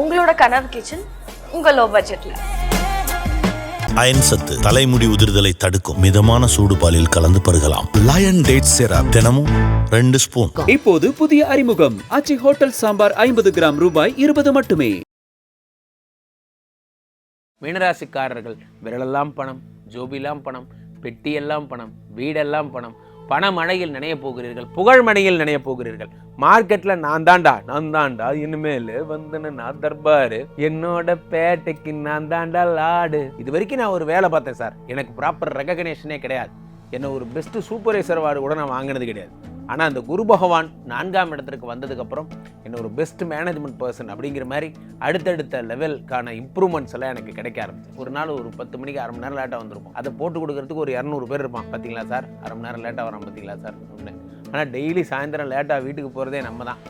உங்களோட கனவு கிச்சன் உங்க லோ. பட்ஜெட்ல அயன் சத்து தலைமுடி உதிர்தலை தடுக்கும் மிதமான சூடு பாலில் கலந்து பருகலாம். லயன் டேட் சிரப் தினமும் ரெண்டு ஸ்பூன் இப்போது புதிய அறிமுகம். ஆச்சி ஹோட்டல் சாம்பார் ஐம்பது கிராம் ரூபாய் இருபது மட்டுமே. மீனராசிக்காரர்கள் விரலெல்லாம் பணம் ஜோபிலாம் பணம் பெட்டியெல்லாம் பணம் வீடெல்லாம் பணம். பணமழையில் நினைய போகிறீர்கள் புகழ்மனையில் நினைய போகிறீர்கள். மார்க்கெட்ல நான் தாண்டா நான் தாண்டா இனிமேல் வந்து நான் தர்பாரு. என்னோட பேட்டைக்கு நான் தாண்டா லாடு. இது வரைக்கும் நான் ஒரு வேலை பார்த்தேன் சார். எனக்கு ப்ராப்பர் ரெகக்னேஷனே கிடையாது. என்ன ஒரு பெஸ்ட் சூப்பர்வைசர் அவார்டு கூட நான் வாங்கினது கிடையாது. ஆனால் அந்த குரு பகவான் நான்காம் இடத்திற்கு வந்ததுக்கப்புறம் என்ன ஒரு பெஸ்ட் மேனேஜ்மெண்ட் பர்சன் அப்படிங்கிற மாதிரி அடுத்தடுத்த லெவல்க்கான இம்ப்ரூவ்மெண்ட்ஸ் எல்லாம் எனக்கு கிடைக்க ஆரம்பிச்சு ஒரு நாள் ஒரு பத்து மணிக்கு அரை மணி நேரம் லேட்டாக வந்திருப்போம். அதை போட்டு கொடுக்கறதுக்கு ஒரு இரநூறு பேர் இருப்பான் பார்த்தீங்களா சார்? அரை மணி நேரம் லேட்டாக வரான் பார்த்தீங்களா சார்? அப்படின்னு ஆனால் டெய்லி சாயந்தரம் லேட்டாக வீட்டுக்கு போகிறதே நம்ம தான்.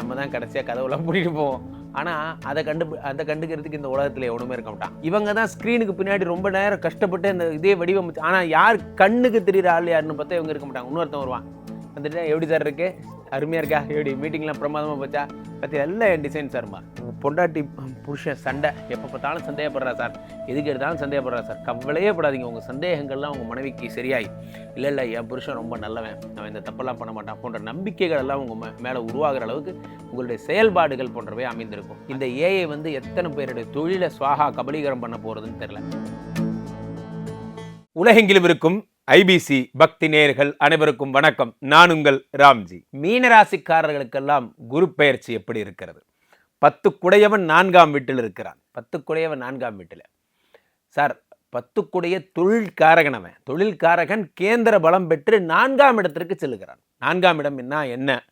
நம்ம தான் கடைசியாக கதவுலாம் பூட்டிட்டு போவோம். ஆனால் அதை கண்டு அதை கண்டுக்கிறதுக்கு இந்த உலகத்தில் எவனுமே இருக்க மாட்டான். இவங்க தான் ஸ்க்ரீனுக்கு பின்னாடி ரொம்ப நேரம் கஷ்டப்பட்டு அந்த இதே வடிவமைச்சு ஆனால் யார் கண்ணுக்கு தெரியுற ஆள் யாருன்னு பார்த்தா இவங்க இருக்க மாட்டாங்க. இன்னொருத்தன் வருவான். வந்துட்டு எப்படி சார் இருக்கு? அருமையாக இருக்கா? எப்படி மீட்டிங்லாம் பிரமாதமாக போச்சா? பற்றி எல்லாம் என் டிசைன் சார்மா பொண்டாட்டி புருஷன் சண்டை. எப்போ பார்த்தாலும் சந்தேகப்படுறா சார். எதுக்கு எடுத்தாலும் சந்தேகப்படுறா சார். கவலையே படாதீங்க. உங்கள் சந்தேகங்கள்லாம் உங்கள் மனைவிக்கு சரியாய். இல்லை இல்லை என் புருஷன் ரொம்ப நல்லவன். அவன் இந்த தப்பெல்லாம் பண்ண மாட்டான் போன்ற நம்பிக்கைகள் எல்லாம் உங்கள் மேலே உருவாகிற அளவுக்கு உங்களுடைய செயல்பாடுகள் போன்றவை அமைந்திருக்கும். இந்த ஏஐ வந்து எத்தனை பேருடைய தொழிலை சுவாகா கபலீகரம் பண்ண போகிறதுன்னு தெரில உலகெங்கிலும் இருக்கும் ஐபிசி பக்தி நேர்கள் அனைவருக்கும் வணக்கம். நான் உங்கள் ராம்ஜி. மீனராசிக்காரர்களுக்கெல்லாம் குரு பெயர்ச்சி எப்படி இருக்கிறது? பத்து குடையவன் நான்காம் வீட்டில் இருக்கிறான். பத்து குடையவன் நான்காம் வீட்டில். சார் பத்துக்குடைய தொழில்காரகன் அவன் தொழில்காரகன் கேந்திர பலம் பெற்று நான்காம் இடத்திற்கு செல்லுகிறான் நான்காம் இடம் என்ன? என்ன?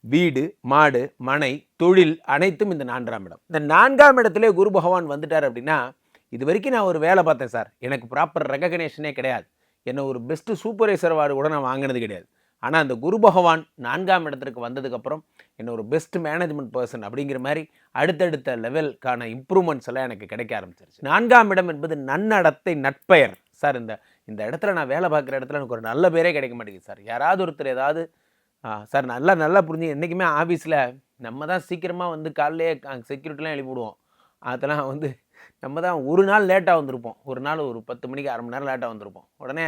வீடு மாடு மனை தொழில் அனைத்தும் இந்த நான்காம் இடம். இந்த நான்காம் இடத்துல குரு பகவான் வந்துட்டார் அப்படின்னா இது வரைக்கும் நான் ஒரு வேலை பார்த்தேன் சார். எனக்கு ப்ராப்பர் ரெகக்னேஷனே கிடையாது. என்னை ஒரு பெஸ்ட்டு சூப்பர்வைசர் அவார்டு கூட நான் வாங்கினது கிடையாது. ஆனால் அந்த குரு பகவான் நான்காம் இடத்திற்கு வந்ததுக்கப்புறம் என்ன ஒரு பெஸ்ட் மேனேஜ்மெண்ட் பர்சன் அப்படிங்கிற மாதிரி அடுத்தடுத்த லெவல்க்கான இம்ப்ரூவ்மெண்ட்ஸ் எல்லாம் எனக்கு கிடைக்க ஆரம்பிச்சிருச்சு. நான்காம் இடம் என்பது நன்னடத்தை நட்பெயர். சார் இந்த இந்த இடத்துல நான் வேலை பார்க்குற இடத்துல எனக்கு ஒரு நல்ல பேரே கிடைக்க மாட்டேங்குது சார் யாராவது ஒருத்தர் ஏதாவது சார் நல்லா நல்லா புரிஞ்சு என்றைக்குமே ஆஃபீஸில் நம்ம தான் சீக்கிரமாக வந்து காலையிலே செக்யூரிட்டிலாம் எழுப்பிவிடுவோம். அதெல்லாம் வந்து நம்ம தான் ஒரு நாள் லேட்டாக வந்திருப்போம். ஒரு நாள் ஒரு பத்து மணிக்கு அரை மணி நேரம் லேட்டாக வந்திருப்போம். உடனே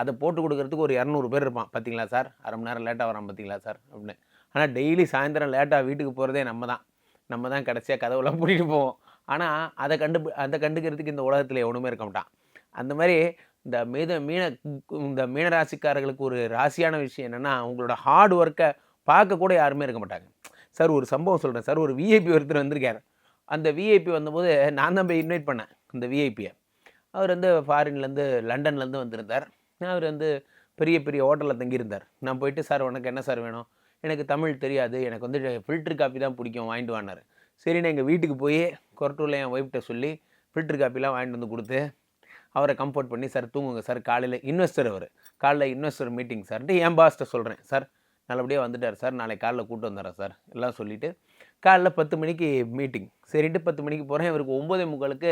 அதை போட்டு கொடுக்குறதுக்கு ஒரு இரநூறு பேர் இருப்பான். பார்த்தீங்களா சார் அரை மணி நேரம் லேட்டாக வரான் பார்த்தீங்களா சார் அப்படின்னு. ஆனால் டெய்லி சாயந்தரம் லேட்டாக வீட்டுக்கு போகிறதே நம்ம தான். நம்ம தான் கடைசியாக கதவுலாம் பூட்டிட்டு போவோம். ஆனால் அதை கண்டு அதை கண்டுக்கிறதுக்கு இந்த உலகத்தில் எவனுமே இருக்க மாட்டான். அந்த மாதிரி இந்த மீத மீன இந்த மீனராசிக்காரர்களுக்கு ஒரு ராசியான விஷயம் என்னென்னா உங்களோட ஹார்ட் ஒர்க்கை பார்க்க கூட யாருமே இருக்க மாட்டாங்க. சார் ஒரு சம்பவம் சொல்கிறேன் சார் ஒரு விஐபி ஒருத்தர் வந்திருக்காரு. அந்த விஐபி வந்தபோது நான் தான் போய் இன்வைட் பண்ணேன் அந்த விஐபியை அவர் வந்து ஃபாரின்லேருந்து லண்டன்லேருந்து வந்திருந்தார். அவர் வந்து பெரிய பெரிய ஹோட்டலில் தங்கியிருந்தார். நான் போயிட்டு சார் உனக்கு என்ன சார் வேணும்? எனக்கு தமிழ் தெரியாது. எனக்கு வந்து ஃபில்டர் காப்பி தான் பிடிக்கும் வாங்கிட்டு வானார் சரி நான் எங்கள் வீட்டுக்கு போய் கொரட்டூரில் என் ஒய்ஃப்ட்ட சொல்லி ஃபில்டர் காப்பிலாம் வாங்கிட்டு வந்து கொடுத்து அவரை கம்ஃபர்ட் பண்ணி சார் தூங்குங்க சார் காலையில் இன்வெஸ்டர் அவர். காலைல இன்வெஸ்டர் மீட்டிங் சார்ன்ட்டு என் பாஸ்ட்டை சொல்கிறேன் சார் நல்லபடியாக வந்துட்டார் சார். நாளைக்கு காலைல கூட்டு வந்துடுறேன் சார். எல்லாம் சொல்லிவிட்டு காலைல பத்து மணிக்கு மீட்டிங் சரிட்டு பத்து மணிக்கு போகிறேன் இவருக்கு ஒம்பதே முக்காலுக்கு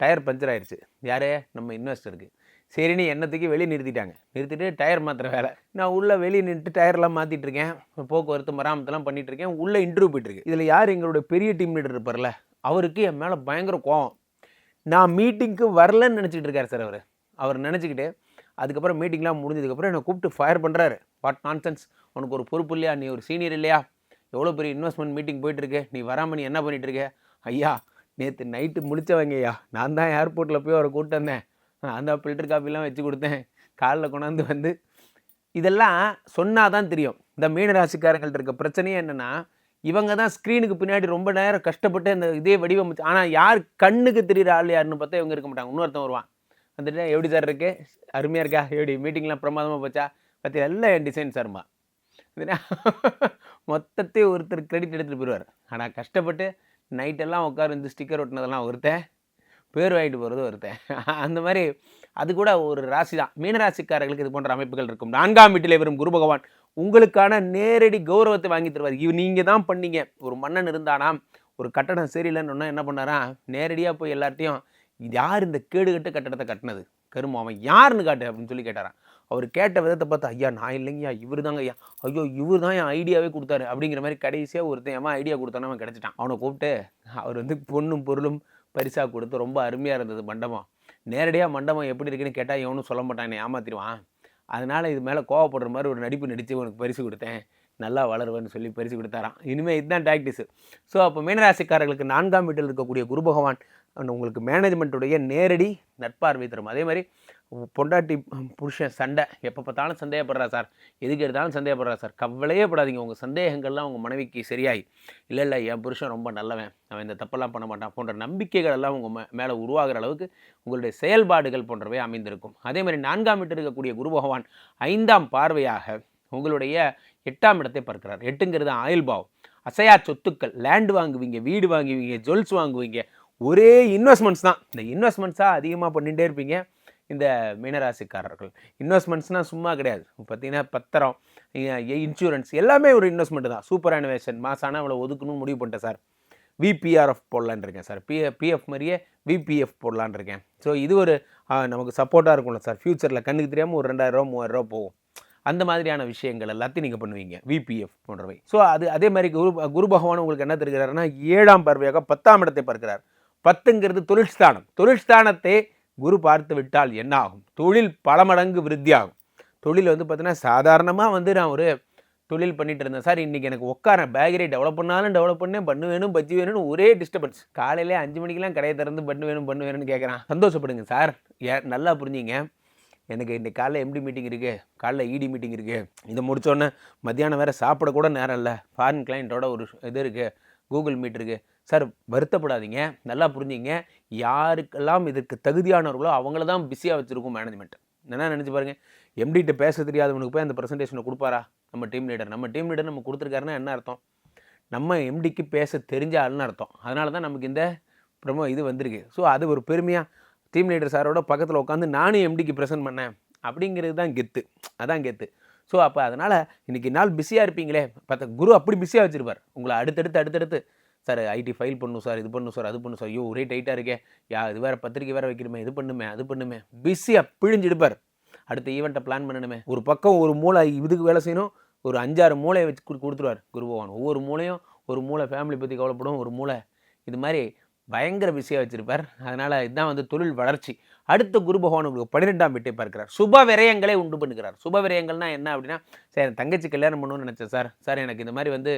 டயர் பஞ்சர் ஆயிடுச்சு யாரே? நம்ம இன்வெஸ்டருக்கு சரின்னு எண்ணத்துக்கு வெளியே நிறுத்திட்டாங்க. நிறுத்திட்டு டயர் மாற்றுற வேலை. நான் உள்ளே வெளியே நின்றுட்டு டயர்லாம் மாற்றிட்டு இருக்கேன். போக்குவரத்து மராமத்தெல்லாம் பண்ணிகிட்ருக்கேன் இருக்கேன். உள்ளே இன்டர்வியூ போயிட்டுருக்கு இதில் யார் எங்களோட பெரிய டீம் லீடர் இருப்பார்ல? அவருக்கு என் மேலே பயங்கர கோவம். நான் மீட்டிங்க்கு வரலன்னு நினச்சிக்கிட்டு இருக்கார் சார் அவர். அவர் நினச்சிக்கிட்டு அதுக்கப்புறம் மீட்டிங்லாம் முடிஞ்சதுக்கப்புறம் என்னை கூப்பிட்டு ஃபயர் பண்ணுறாரு வாட் நான்சென்ஸ் உனக்கு ஒரு பொறுப்பு இல்லையா? நீ ஒரு சீனியர் இல்லையா? எவ்வளோ பெரிய இன்வெஸ்ட்மெண்ட் மீட்டிங் போயிட்டுருக்கு? நீ வராமல் நீ என்ன பண்ணிட்டு இருக்க ஐயா நேற்று நைட்டு முழிச்சவங்க ஐயா நான் தான் ஏர்போர்ட்டில் போய் அவரை கூப்பிட்டு வந்தேன். அந்த ஃபில்டர் காப்பிலாம் வச்சு கொடுத்தேன். காலில் கொண்டாந்து வந்து இதெல்லாம் சொன்னால் தான் தெரியும். இந்த மீனராசிக்காரங்கள்ட்ட இருக்க பிரச்சனையே என்னென்னா இவங்க தான் ஸ்க்ரீனுக்கு பின்னாடி ரொம்ப நேரம் கஷ்டப்பட்டு அந்த இதே வடிவமைச்சு ஆனால் யார் கண்ணுக்கு தெரியுற ஆள் யாருன்னு பார்த்தா இவங்க இருக்க மாட்டாங்க. இன்னொருத்தன் வருவான். வந்துட்டு எப்படி சார் இருக்கு? அருமையாக இருக்கா? எப்படி? மீட்டிங்லாம் பிரமாதமாக போச்சா? பற்றி எல்லாம் என் டிசைன் சார்மா மொத்தத்தையும் ஒருத்தர் கிரெடிட் எடுத்துகிட்டு போயிடுவார். ஆனால் கஷ்டப்பட்டு நைட்டெல்லாம் உட்காரு இந்த ஸ்டிக்கர் ஒட்டினதெல்லாம் ஒருத்தன் பேர் வாங்கிட்டு போகிறது ஒருத்தன். அந்த மாதிரி அது கூட ஒரு ராசி தான். மீனராசிக்காரர்களுக்கு இது போன்ற அமைப்புகள் இருக்கும். நான்காம் வீட்டிலே வரும் குரு பகவான் உங்களுக்கான நேரடி கௌரவத்தை வாங்கி தருவார். இவ் நீங்கள் தான் பண்ணீங்க. ஒரு மன்னன் இருந்தானாம் ஒரு கட்டடம் சரியில்லைன்னு சொன்னா என்ன பண்ணாராம் நேரடியாக போய் எல்லார்ட்டையும் யார் இந்த கேடுகட்டு கட்டடத்தை கட்டினது? கரும்பு அவன் யாருன்னு காட்டு அப்படின்னு சொல்லி கேட்டாரான் அவர் கேட்ட விதத்தை பார்த்து ஐயா நான் இல்லைங்கய்யா இவர் தாங்க ஐயா. ஐயோ இவர் தான் என் ஐடியாவே கொடுத்தாரு. அப்படிங்கிற மாதிரி கடைசியாக ஒருத்தன் ஏமா ஐடியா கொடுத்தானே அவன் கிடச்சிட்டான். அவனை கூப்பிட்டு அவர் வந்து பொண்ணும் பொருளும் பரிசாக கொடுத்து ரொம்ப அருமையாக இருந்தது மண்டபம். நேரடியாக மண்டபம் எப்படி இருக்குன்னு கேட்டால் எவனும் சொல்ல மாட்டான் என்னை ஏமாத்திடுவான். அதனால் இது மேலே கோவப்படுற மாதிரி ஒரு நடிப்பு நடித்து உனக்கு பரிசு கொடுத்தேன். நல்லா வளருவேன்னு சொல்லி பரிசு கொடுத்தாராம். இனிமேல் இதுதான் டாக்டிஸு ஸோ அப்போ மீனராசிக்காரர்களுக்கு நான்காம் வீட்டில் இருக்கக்கூடிய குரு பகவான் உங்களுக்கு மேனேஜ்மெண்ட்டுடைய நேரடி நட்பார்வை தரும். அதே மாதிரி பொண்டாட்டி புருஷன் சண்டை. எப்போ பார்த்தாலும் சந்தேகப்படுறா சார். எதுக்கு எடுத்தாலும் சந்தேகப்படுறா சார். கவலையே படாதீங்க. உங்கள் சந்தேகங்கள்லாம் உங்கள் மனைவிக்கு சரியாயி. இல்லை இல்லை என் புருஷன் ரொம்ப நல்லவன். அவன் இந்த தப்பெல்லாம் பண்ண மாட்டான். போன்ற நம்பிக்கைகள் எல்லாம் உங்கள் மே மேலே உருவாகிற அளவுக்கு உங்களுடைய செயல்பாடுகள் போன்றவை அமைந்திருக்கும். அதே மாதிரி நான்காம் வீட்டில் இருக்கக்கூடிய குரு பகவான் ஐந்தாம் பார்வையாக உங்களுடைய எட்டாம் இடத்தை பார்க்கிறார். எட்டுங்கிறது ஆயுள் பாவம். அசையா சொத்துக்கள் லேண்ட் வாங்குவீங்க வீடு வாங்குவீங்க ஜுவல்ஸ் வாங்குவீங்க. ஒரே இன்வெஸ்ட்மெண்ட்ஸ் தான். இந்த இன்வெஸ்ட்மெண்ட்ஸாக அதிகமாக பண்ணிகிட்டே இருப்பீங்க. இந்த மீனராசிக்காரர்கள். இன்வெஸ்ட்மெண்ட்ஸ்னால் சும்மா கிடையாது. பார்த்தீங்கன்னா பத்திரம் இன்சூரன்ஸ் எல்லாமே ஒரு இன்வெஸ்ட்மெண்ட் தான். சூப்பர் அனிவேஷன் மாசானா அவ்வளோ ஒதுக்கணும்னு முடிவு பண்ணிட்டேன் சார். விபிஆர்எஃப் போடலான்னு இருக்கேன் சார். பி பிஎஃப் மாதிரியே விபிஎஃப் போடலான்னு இருக்கேன். ஸோ இது ஒரு நமக்கு சப்போர்ட்டாக இருக்கும்ல சார். ஃப்யூச்சரில் கண்ணுக்கு தெரியாமல் ஒரு ரெண்டாயிரரூவா மூவாயிரரூவா போகும். அந்த மாதிரியான விஷயங்கள் எல்லாத்தையும் நீங்கள் பண்ணுவீங்க விபிஎஃப் போன்றவை. ஸோ அது அதே மாதிரி குரு குரு பகவான் உங்களுக்கு என்ன தெரிகிறாருன்னா ஏழாம் பார்வையாக பத்தாம் இடத்தை பார்க்கிறார். பத்துங்கிறது தொழில் ஸ்தானம் தொழில் ஸ்தானத்தை குரு பார்த்து விட்டால் என்ன ஆகும் தொழில் பல மடங்கு விருத்தியாகும். தொழில் வந்து பார்த்தீங்கன்னா சாதாரணமாக வந்து நான் ஒரு தொழில் பண்ணிகிட்டு இருந்தேன். சார் இன்றைக்கி எனக்கு உட்கார பேக்கரி டெவலப் பண்ணாலும் டெவலப் பண்ணேன் பண்ணு வேணும் பஜ்ஜி வேணும்னு ஒரே டிஸ்டர்பன்ஸ் காலையிலே அஞ்சு மணிக்கெல்லாம் கடையை திறந்து பண்ணு வேணும் பண்ணு வேணும்னு கேட்குறான் சந்தோஷப்படுங்க சார். ஏ நல்லா புரிஞ்சுங்க. எனக்கு இன்றைக்கி காலைல எம்டி மீட்டிங் இருக்குது காலைல இடி மீட்டிங் இருக்குது இதை முடித்தோடனே மத்தியானம் வேறு சாப்பிட கூட நேரம் இல்லை. ஃபாரின் கிளைண்ட்டோட ஒரு இது இருக்குது கூகுள் மீட் இருக்குது சார் வருத்தப்படாதீங்க. நல்லா புரிஞ்சுங்க. யாருக்கெல்லாம் இதற்கு தகுதியானவர்களோ அவங்கள தான் பிஸியாக வச்சுருக்கும் மேனேஜ்மெண்ட் என்ன நினச்சி பாருங்க. எம்டிகிட்ட பேச தெரியாதவனுக்கு போய் அந்த ப்ரெசன்டேஷனை கொடுப்பாரா? நம்ம டீம் லீடர் நம்ம டீம் லீடர் நம்ம கொடுத்துருக்காருன்னா என்ன அர்த்தம்? நம்ம எம்டிக்கு பேச தெரிஞ்ச ஆள்னு அர்த்தம். அதனால தான் நமக்கு இந்த ப்ரமோ இது வந்திருக்கு. ஸோ அது ஒரு பெருமையாக டீம் லீடர் சாரோட பக்கத்தில் உட்காந்து நானும் எம்டிக்கு ப்ரெசென்ட் பண்ணேன். அப்படிங்கிறது தான் கெத்து. அதான் கெத்து. ஸோ அப்போ அதனால் இன்றைக்கி நாள் பிஸியாக இருப்பீங்களே. பார்த்த குரு அப்படி பிஸியாக வச்சுருப்பார். உங்களை அடுத்தடுத்து அடுத்தடுத்து. சார் ஐடி ஃபைல் பண்ணும் சார் இது பண்ணும் சார் அது பண்ணும் சார் ஐயோ ஒரே டைட்டாக இருக்கே. யா இது வேறு பத்திரிக்கை வேறு வைக்கணுமே. இது பண்ணுமே அது பண்ணுமே. பிஸியாக பிழிஞ்செடுப்பார். அடுத்த ஈவெண்ட்டை பிளான் பண்ணணுமே. ஒரு பக்கம் ஒரு மூளை இதுக்கு வேலை செய்யணும். ஒரு அஞ்சாறு மூளையை வச்சு கொடு- கொடுத்துருவார் குரு பகவான். ஒவ்வொரு மூளையும் ஒரு மூளை ஃபேமிலி பற்றி கவலைப்படும். ஒரு மூளை இது மாதிரி பயங்கர பிஸியாக வச்சுருப்பார். அதனால் இதுதான் வந்து தொழில் வளர்ச்சி. அடுத்த குரு பகவான் உங்களுக்கு பன்னிரெண்டாம் வீட்டை பார்க்கிறார். சுப விரயங்களை உண்டு பண்ணுகிறார். சுப விரயங்கள்னா என்ன அப்படின்னா சார் என் தங்கச்சி கல்யாணம் பண்ணணும்னு நினச்சேன் சார். சார் எனக்கு இந்த மாதிரி வந்து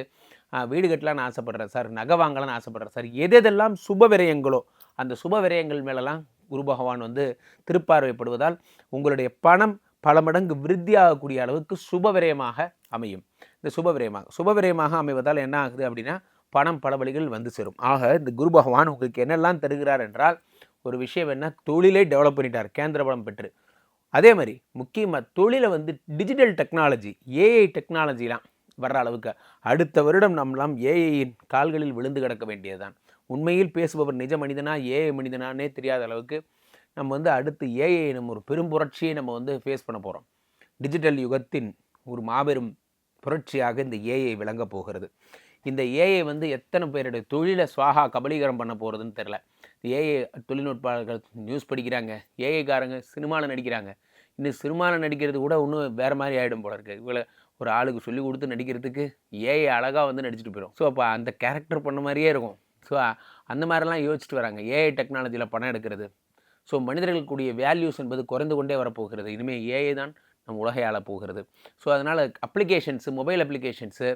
வீடு கட்டலாம்னு ஆசைப்பட்றேன் சார். நகை வாங்கலாம்னு ஆசைப்பட்றேன் சார். எது எதெல்லாம் சுப விரயங்களோ அந்த சுப விரயங்கள் மேலெல்லாம் குரு பகவான் வந்து திருப்பார்வைப்படுவதால் உங்களுடைய பணம் பல மடங்கு விருத்தியாகக்கூடிய அளவுக்கு சுப விரயமாக அமையும். இந்த சுப விரயமாக சுப விரயமாக அமைவதால் என்ன ஆகுது அப்படின்னா பணம் பல வழிகள் வந்து சேரும். ஆக இந்த குரு பகவான் உங்களுக்கு என்னெல்லாம் தருகிறார் என்றால் ஒரு விஷயம் என்ன? தொழிலை டெவலப் பண்ணிட்டார் கேந்திர பலம் பெற்று. அதே மாதிரி முக்கியமாக தொழிலை வந்து டிஜிட்டல் டெக்னாலஜி ஏஐ டெக்னாலஜிலாம் வர்ற அளவுக்கு அடுத்த வருடம் நம்மளாம் ஏஐயின் கால்களில் விழுந்து கிடக்க வேண்டியதுதான். உண்மையில் பேசுபவர் நிஜ மனிதனா ஏஐ மனிதனானே தெரியாத அளவுக்கு நம்ம வந்து அடுத்து ஏஐ நம்ம ஒரு பெரும் புரட்சியை நம்ம வந்து ஃபேஸ் பண்ண போகிறோம் டிஜிட்டல் யுகத்தின் ஒரு மாபெரும் புரட்சியாக இந்த ஏஐ விளங்கப் போகிறது. இந்த ஏஐ வந்து எத்தனை பேருடைய தொழிலை சுவாகா கபலீகரம் பண்ண போகிறதுன்னு தெரில ஏஐ தொழில்நுட்பாளர்கள் நியூஸ் படிக்கிறாங்க. ஏஐக்காரங்க சினிமாவில் நடிக்கிறாங்க. இன்னும் சினிமாவில் நடிக்கிறது கூட இன்னும் வேறு மாதிரி ஆகிடும் போல இருக்குது இவ்வளோ ஒரு ஆளுக்கு சொல்லி கொடுத்து நடிக்கிறதுக்கு ஏஐ அழகாக வந்து நடிச்சிட்டு போயிடும் ஸோ அப்போ அந்த கேரக்டர் பண்ண மாதிரியே இருக்கும். ஸோ அந்த மாதிரிலாம் யோசிச்சுட்டு வராங்க. ஏஐ டெக்னாலஜியில் பணம் எடுக்கிறது. ஸோ மனிதர்களுக்குரிய வேல்யூஸ் என்பது குறைந்து கொண்டே வரப்போகிறது. இனிமேல் ஏஐ தான் நம்ம உலகை போகிறது. ஸோ அதனால் applications mobile applications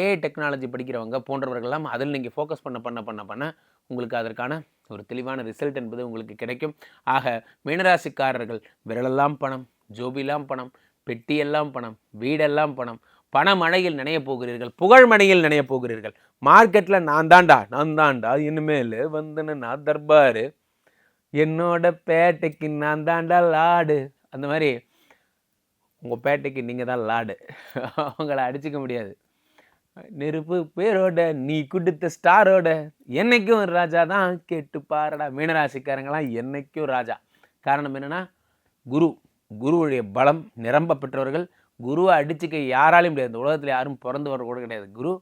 AI technology படிக்கிறவங்க போன்றவர்கள்லாம் அதில் நீங்கள் ஃபோக்கஸ் பண்ண பண்ண பண்ண பண்ண உங்களுக்கு அதற்கான ஒரு தெளிவான ரிசல்ட் என்பது உங்களுக்கு கிடைக்கும். ஆக மீனராசிக்காரர்கள் விரலெல்லாம் பணம் ஜோபிலாம் பணம் பெட்டியெல்லாம் பணம் வீடெல்லாம் பணம் பணமழையில் நினைய போகிறீர்கள் புகழ்மனையில் நினைய போகிறீர்கள். மார்க்கெட்டில் நான் தாண்டா நான் தாண்டா இனிமேல் வந்துன்னு நான் தர்பாரு. என்னோட பேட்டைக்கு நான் தாண்டா லாடு. அந்த மாதிரி உங்கள் பேட்டைக்கு நீங்கள் தான் லாடு அவங்கள அடிச்சுக்க முடியாது. நெருப்பு பேரோட நீ கொடுத்த ஸ்டாரோட என்னைக்கும் ராஜா தான் கேட்டு பாருடா மீனராசிக்காரங்களாம் என்னைக்கும் ராஜா. காரணம் என்னென்னா குரு குருவுடைய பலம் நிரம்ப பெற்றவர்கள் குருவை அடிச்சுக்க யாராலையும் முடியாது. இந்த உலகத்தில் யாரும் பிறந்தவர் கூட கிடையாது. குரு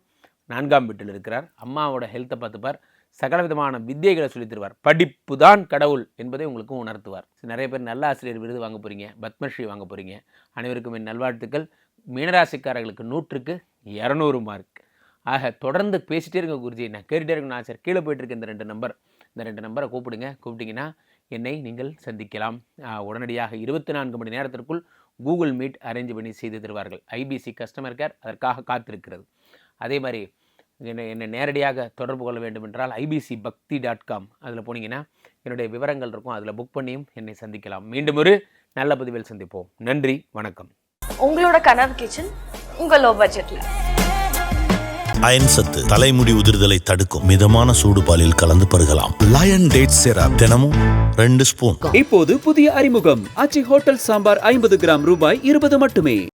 நான்காம் வீட்டில் இருக்கிறார். அம்மாவோட ஹெல்த்தை பார்த்துப்பார். சகலவிதமான வித்தியைகளை சொல்லித் தருவார் படிப்பு தான் கடவுள் என்பதை உங்களுக்கும் உணர்த்துவார். நிறைய பேர் நல்ல ஆசிரியர் விருது வாங்க போகிறீங்க பத்மஸ்ரீ வாங்க போகிறீங்க அனைவருக்கும் என் நல்வாழ்த்துக்கள். மீனராசிக்காரர்களுக்கு நூற்றுக்கு இரநூறு மார்க் ஆக தொடர்ந்து பேசிகிட்டே இருங்க குருஜி. நான் கேட்டுகிட்டே இருக்கணும் ஆசிரியர் கீழே போயிட்டுருக்க இந்த ரெண்டு நம்பர் இந்த ரெண்டு நம்பரை கூப்பிடுங்க. கூப்பிட்டீங்கன்னா என்னை நீங்கள் சந்திக்கலாம். உடனடியாக இருபத்தி நான்கு மணி நேரத்திற்குள் கூகுள் மீட் அரேஞ்ச் பண்ணி செய்து தருவார்கள். ஐபிசி கஸ்டமர் கேர் அதற்காக காத்திருக்கிறது. அதே மாதிரி என்னை என்னை நேரடியாக தொடர்பு கொள்ள வேண்டும் என்றால் ஐபிசி பக்தி டாட் காம் அதில் போனீங்கன்னா என்னுடைய விவரங்கள் இருக்கும். அதில் புக் பண்ணியும் என்னை சந்திக்கலாம். மீண்டும் ஒரு நல்ல பதிவில் சந்திப்போம். நன்றி வணக்கம். உங்களோட கனவு கிச்சன் உங்க லோ. பட்ஜெட்ல அயன் சத்து தலைமுடி உதிர்தலை தடுக்கும். மிதமான சூடு பாலில் கலந்து பருகலாம். லயன் டேட் சிரப் தினமும் ரெண்டு ஸ்பூன் இப்போது புதிய அறிமுகம். ஆச்சி ஹோட்டல் சாம்பார் ஐம்பது கிராம் ரூபாய் இருபது மட்டுமே.